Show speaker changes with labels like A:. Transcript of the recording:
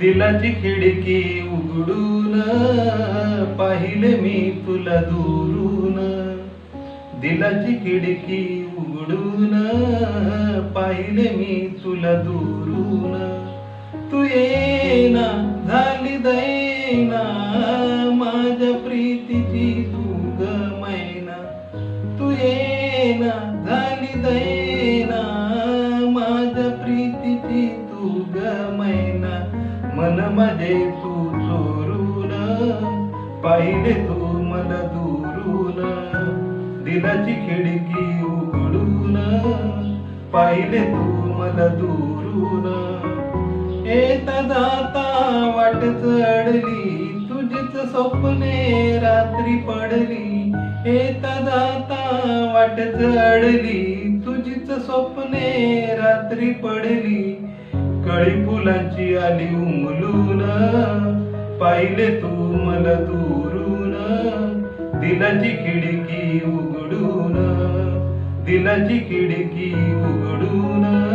A: दिलाची खिडकी उघडून पाहिले मी तुला दुरून. दिलाची खिडकी उघडून पाहिले मी तुला दुरून. तू ये झाली दैना माझ्या प्रीतीची तू ग मैना. मन माझे तू चोरून पाहिले तू मला दुरून. दिलाची खिडकी उघडून पाहिले तू मला दुरून. येता जाता वाट चढली तुझीच स्वप्ने रात्री पडली. येता जाता वाट चढली तुझीच स्वप्ने रात्री पडली. कळी फुलांची आली उमलून पाहिले तू मला दुरून. दिलाची खिडकी उघडून दिलाची खिडकी उघडून.